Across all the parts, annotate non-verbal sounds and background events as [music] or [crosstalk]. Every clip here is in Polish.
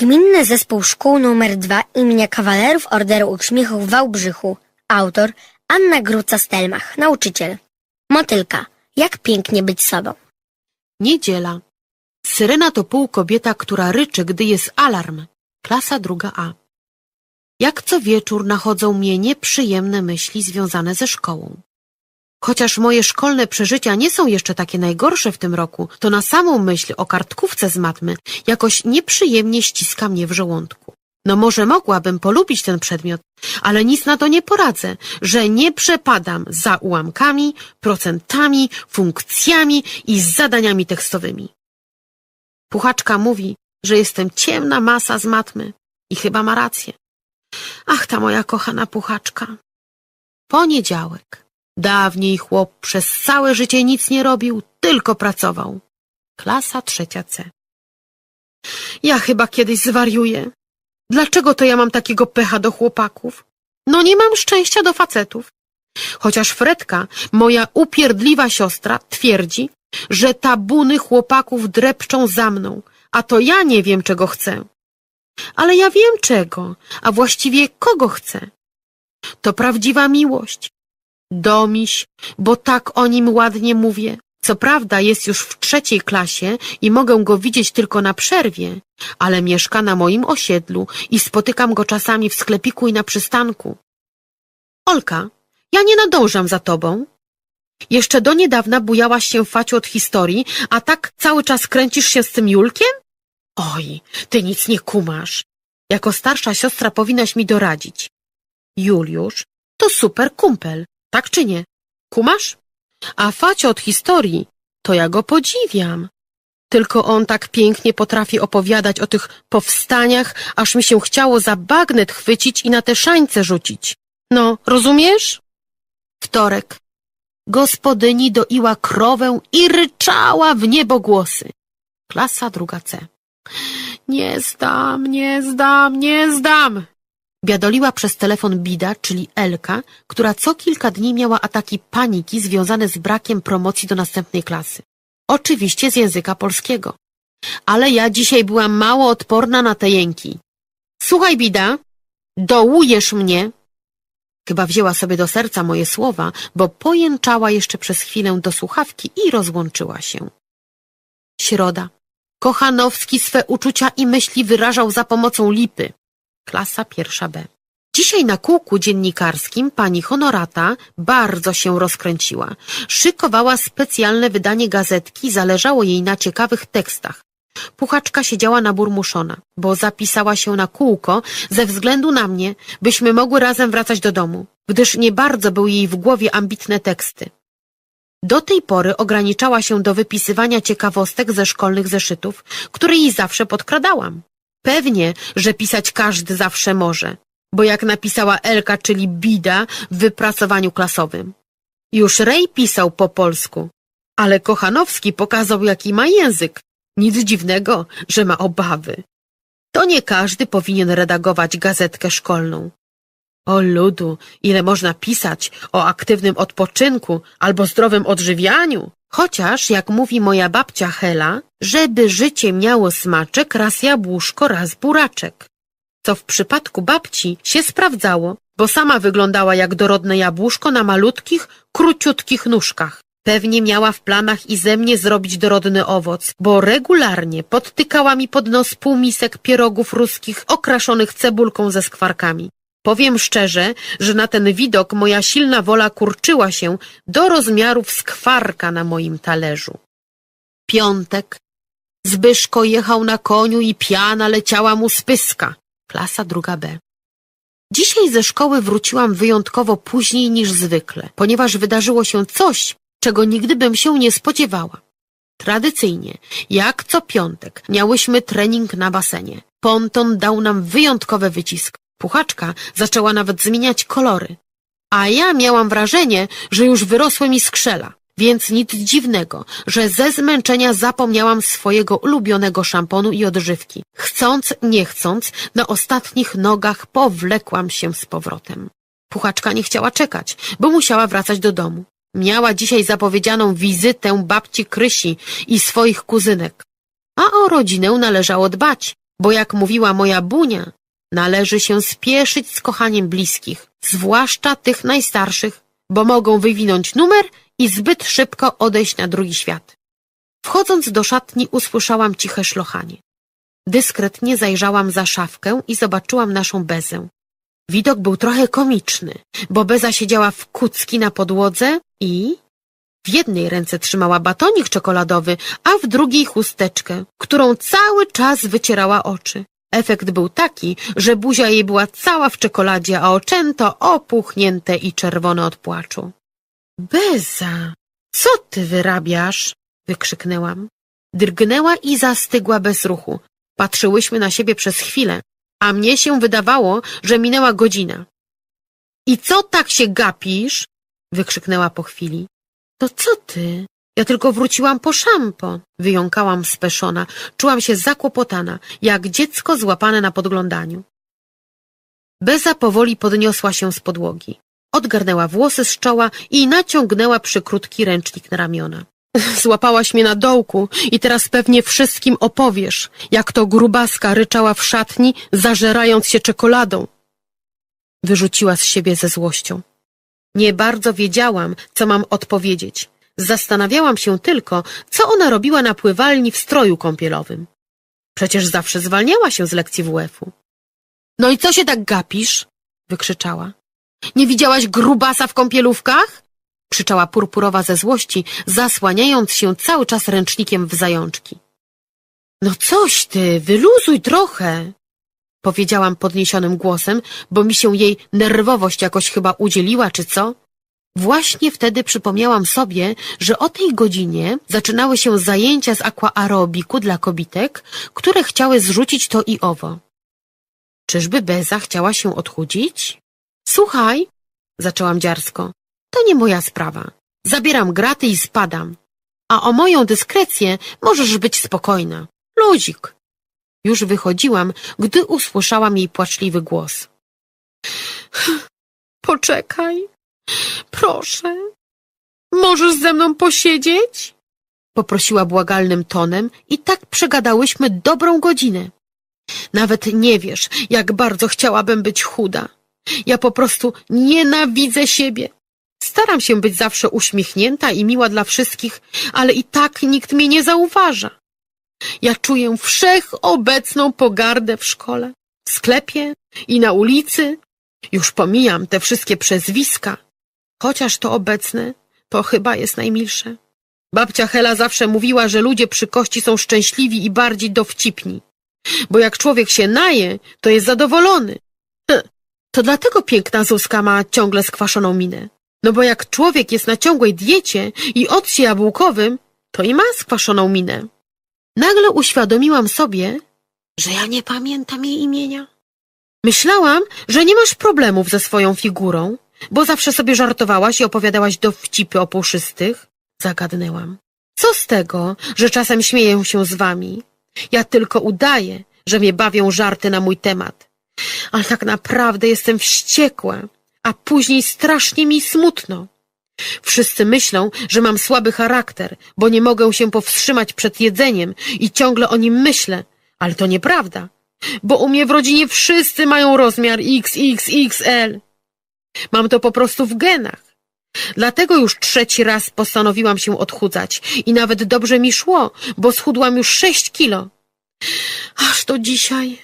Gminny Zespół Szkół nr 2 imienia Kawalerów Orderu Uśmiechu w Wałbrzychu. Autor Anna Gruca-Stelmach, nauczyciel. Motylka. Jak pięknie być sobą. Niedziela. Syrena to pół kobieta, która ryczy, gdy jest alarm. Klasa druga A. Jak co wieczór nachodzą mnie nieprzyjemne myśli związane ze szkołą. Chociaż moje szkolne przeżycia nie są jeszcze takie najgorsze w tym roku, to na samą myśl o kartkówce z matmy jakoś nieprzyjemnie ściska mnie w żołądku. No może mogłabym polubić ten przedmiot, ale nic na to nie poradzę, że nie przepadam za ułamkami, procentami, funkcjami i zadaniami tekstowymi. Puchaczka mówi, że jestem ciemna masa z matmy i chyba ma rację. Ach, ta moja kochana puchaczka. Poniedziałek. Dawniej chłop przez całe życie nic nie robił, tylko pracował. Klasa trzecia C. Ja chyba kiedyś zwariuję. Dlaczego to ja mam takiego pecha do chłopaków? No nie mam szczęścia do facetów. Chociaż Fredka, moja upierdliwa siostra, twierdzi, że tabuny chłopaków drepczą za mną, a to ja nie wiem, czego chcę. Ale ja wiem czego, a właściwie kogo chcę. To prawdziwa miłość. Domiś, bo tak o nim ładnie mówię. Co prawda jest już w trzeciej klasie i mogę go widzieć tylko na przerwie, ale mieszka na moim osiedlu i spotykam go czasami w sklepiku i na przystanku. Olka, ja nie nadążam za tobą. Jeszcze do niedawna bujałaś się Faciu od historii, a tak cały czas kręcisz się z tym Julkiem? Oj, ty nic nie kumasz. Jako starsza siostra powinnaś mi doradzić. Juliusz to super kumpel, tak czy nie? Kumasz? A Facio od historii, to ja go podziwiam. Tylko on tak pięknie potrafi opowiadać o tych powstaniach, aż mi się chciało za bagnet chwycić i na te szańce rzucić. No, rozumiesz? Wtorek. Gospodyni doiła krowę i ryczała w niebogłosy. Klasa druga C. Nie zdam, nie zdam, nie zdam! Biadoliła przez telefon Bida, czyli Elka, która co kilka dni miała ataki paniki związane z brakiem promocji do następnej klasy. Oczywiście z języka polskiego. Ale ja dzisiaj byłam mało odporna na te jęki. Słuchaj, Bida, dołujesz mnie. Chyba wzięła sobie do serca moje słowa, bo pojęczała jeszcze przez chwilę do słuchawki i rozłączyła się. Środa. Kochanowski swe uczucia i myśli wyrażał za pomocą lipy. Klasa pierwsza B. Dzisiaj na kółku dziennikarskim pani Honorata bardzo się rozkręciła. Szykowała specjalne wydanie gazetki, zależało jej na ciekawych tekstach. Puchaczka siedziała naburmuszona, bo zapisała się na kółko ze względu na mnie, byśmy mogły razem wracać do domu, gdyż nie bardzo były jej w głowie ambitne teksty. Do tej pory ograniczała się do wypisywania ciekawostek ze szkolnych zeszytów, które jej zawsze podkradałam. Pewnie, że pisać każdy zawsze może, bo jak napisała Elka, czyli Bida w wypracowaniu klasowym. Już Rej pisał po polsku, ale Kochanowski pokazał, jaki ma język. Nic dziwnego, że ma obawy. To nie każdy powinien redagować gazetkę szkolną. O ludu, ile można pisać o aktywnym odpoczynku albo zdrowym odżywianiu. Chociaż, jak mówi moja babcia Hela, żeby życie miało smaczek, raz jabłuszko, raz buraczek. Co w przypadku babci się sprawdzało, bo sama wyglądała jak dorodne jabłuszko na malutkich, króciutkich nóżkach. Pewnie miała w planach i ze mnie zrobić dorodny owoc, bo regularnie podtykała mi pod nos półmisek pierogów ruskich okraszonych cebulką ze skwarkami. Powiem szczerze, że na ten widok moja silna wola kurczyła się do rozmiarów skwarka na moim talerzu. Piątek. Zbyszko jechał na koniu i piana leciała mu z pyska. Klasa druga B. Dzisiaj ze szkoły wróciłam wyjątkowo później niż zwykle, ponieważ wydarzyło się coś, czego nigdy bym się nie spodziewała. Tradycyjnie, jak co piątek, miałyśmy trening na basenie. Ponton dał nam wyjątkowy wycisk. Puchaczka zaczęła nawet zmieniać kolory. A ja miałam wrażenie, że już wyrosły mi skrzela, więc nic dziwnego, że ze zmęczenia zapomniałam swojego ulubionego szamponu i odżywki. Chcąc, nie chcąc, na ostatnich nogach powlekłam się z powrotem. Puchaczka nie chciała czekać, bo musiała wracać do domu. Miała dzisiaj zapowiedzianą wizytę babci Krysi i swoich kuzynek. A o rodzinę należało dbać, bo jak mówiła moja bunia, należy się spieszyć z kochaniem bliskich, zwłaszcza tych najstarszych, bo mogą wywinąć numer i zbyt szybko odejść na drugi świat. Wchodząc do szatni usłyszałam ciche szlochanie. Dyskretnie zajrzałam za szafkę i zobaczyłam naszą Bezę. Widok był trochę komiczny, bo Beza siedziała w kucki na podłodze i w jednej ręce trzymała batonik czekoladowy, a w drugiej chusteczkę, którą cały czas wycierała oczy. Efekt był taki, że buzia jej była cała w czekoladzie, a oczęto opuchnięte i czerwone od płaczu. Beza, co ty wyrabiasz? wykrzyknęłam. Drgnęła i zastygła bez ruchu. Patrzyłyśmy na siebie przez chwilę, a mnie się wydawało, że minęła godzina. I co tak się gapisz? wykrzyknęła po chwili. To co ty? Ja tylko wróciłam po szampo, wyjąkałam speszona. Czułam się zakłopotana, jak dziecko złapane na podglądaniu. Beza powoli podniosła się z podłogi. Odgarnęła włosy z czoła i naciągnęła przykrótki ręcznik na ramiona. [laughs] Złapałaś mnie na dołku i teraz pewnie wszystkim opowiesz, jak to grubaska ryczała w szatni, zażerając się czekoladą. Wyrzuciła z siebie ze złością. Nie bardzo wiedziałam, co mam odpowiedzieć. Zastanawiałam się tylko, co ona robiła na pływalni w stroju kąpielowym. Przecież zawsze zwalniała się z lekcji WF-u. No i co się tak gapisz? wykrzyczała. Nie widziałaś grubasa w kąpielówkach? krzyczała purpurowa ze złości, zasłaniając się cały czas ręcznikiem w zajączki. No coś ty, wyluzuj trochę, powiedziałam podniesionym głosem, bo mi się jej nerwowość jakoś chyba udzieliła, czy co? Właśnie wtedy przypomniałam sobie, że o tej godzinie zaczynały się zajęcia z aquaarobiku dla kobitek, które chciały zrzucić to i owo. Czyżby Beza chciała się odchudzić? Słuchaj, zaczęłam dziarsko, to nie moja sprawa. Zabieram graty i spadam. A o moją dyskrecję możesz być spokojna. Luzik. Już wychodziłam, gdy usłyszałam jej płaczliwy głos. Poczekaj, proszę. Możesz ze mną posiedzieć? Poprosiła błagalnym tonem i tak przegadałyśmy dobrą godzinę. Nawet nie wiesz, jak bardzo chciałabym być chuda. Ja po prostu nienawidzę siebie. Staram się być zawsze uśmiechnięta i miła dla wszystkich, ale i tak nikt mnie nie zauważa. Ja czuję wszechobecną pogardę w szkole, w sklepie i na ulicy. Już pomijam te wszystkie przezwiska. Chociaż to obecne, to chyba jest najmilsze. Babcia Hela zawsze mówiła, że ludzie przy kości są szczęśliwi i bardziej dowcipni. Bo jak człowiek się naje, to jest zadowolony. To dlatego piękna Zuzka ma ciągle skwaszoną minę. No bo jak człowiek jest na ciągłej diecie i occie jabłkowym, to i ma skwaszoną minę. Nagle uświadomiłam sobie, że ja nie pamiętam jej imienia. Myślałam, że nie masz problemów ze swoją figurą, bo zawsze sobie żartowałaś i opowiadałaś dowcipy o puszystych. Zagadnęłam. Co z tego, że czasem śmieję się z wami? Ja tylko udaję, że mnie bawią żarty na mój temat. Ale tak naprawdę jestem wściekła, a później strasznie mi smutno. Wszyscy myślą, że mam słaby charakter, bo nie mogę się powstrzymać przed jedzeniem i ciągle o nim myślę, ale to nieprawda, bo u mnie w rodzinie wszyscy mają rozmiar XXXL. Mam to po prostu w genach. Dlatego już trzeci raz postanowiłam się odchudzać i nawet dobrze mi szło, bo schudłam już sześć kilo. Aż do dzisiaj.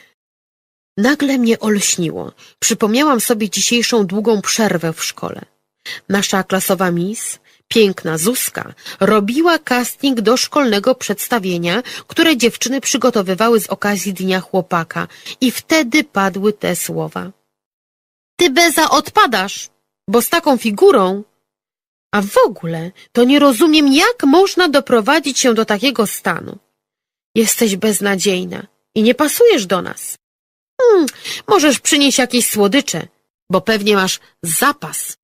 Nagle mnie olśniło. Przypomniałam sobie dzisiejszą długą przerwę w szkole. Nasza klasowa miss, piękna Zuzka, robiła casting do szkolnego przedstawienia, które dziewczyny przygotowywały z okazji Dnia Chłopaka i wtedy padły te słowa. Ty, Beza, odpadasz, bo z taką figurą... A w ogóle to nie rozumiem, jak można doprowadzić się do takiego stanu. Jesteś beznadziejna i nie pasujesz do nas. Hmm, możesz przynieść jakieś słodycze, bo pewnie masz zapas.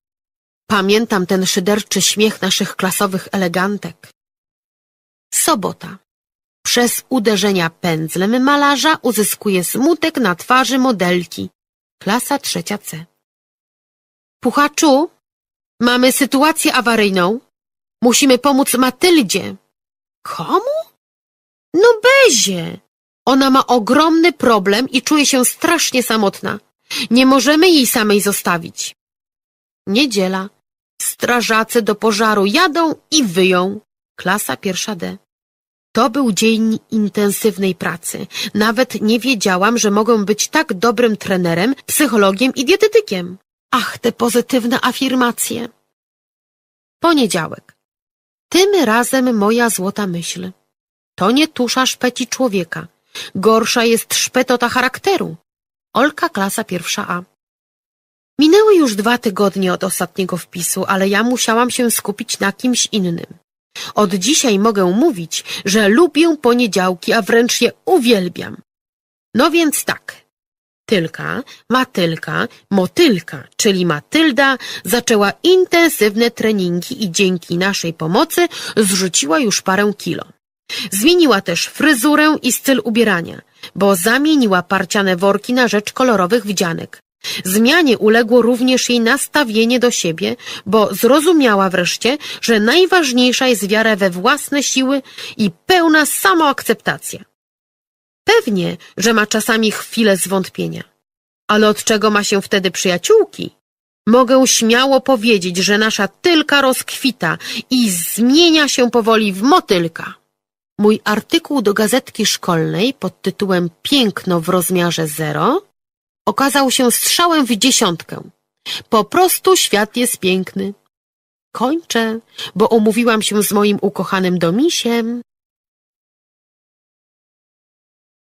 Pamiętam ten szyderczy śmiech naszych klasowych elegantek. Sobota. Przez uderzenia pędzlem malarza uzyskuje smutek na twarzy modelki. Klasa trzecia C. Puchaczu, mamy sytuację awaryjną. Musimy pomóc Matyldzie. Komu? No Bezie. Ona ma ogromny problem i czuje się strasznie samotna. Nie możemy jej samej zostawić. Niedziela. Strażacy do pożaru jadą i wyją. Klasa pierwsza D. To był dzień intensywnej pracy. Nawet nie wiedziałam, że mogę być tak dobrym trenerem, psychologiem i dietetykiem. Ach, te pozytywne afirmacje. Poniedziałek. Tym razem moja złota myśl. To nie tusza szpeci człowieka. Gorsza jest szpetota charakteru. Olka, klasa pierwsza A. Minęły już dwa tygodnie od ostatniego wpisu, ale ja musiałam się skupić na kimś innym. Od dzisiaj mogę mówić, że lubię poniedziałki, a wręcz je uwielbiam. No więc tak. Tylka, Matylka, Motylka, czyli Matylda, zaczęła intensywne treningi i dzięki naszej pomocy zrzuciła już parę kilo. Zmieniła też fryzurę i styl ubierania, bo zamieniła parciane worki na rzecz kolorowych wdzianek. Zmianie uległo również jej nastawienie do siebie, bo zrozumiała wreszcie, że najważniejsza jest wiara we własne siły i pełna samoakceptacja. Pewnie, że ma czasami chwilę zwątpienia. Ale od czego ma się wtedy przyjaciółki? Mogę śmiało powiedzieć, że nasza tylka rozkwita i zmienia się powoli w motylka. Mój artykuł do gazetki szkolnej pod tytułem Piękno w rozmiarze zero okazał się strzałem w dziesiątkę. Po prostu świat jest piękny. Kończę, bo umówiłam się z moim ukochanym domisiem.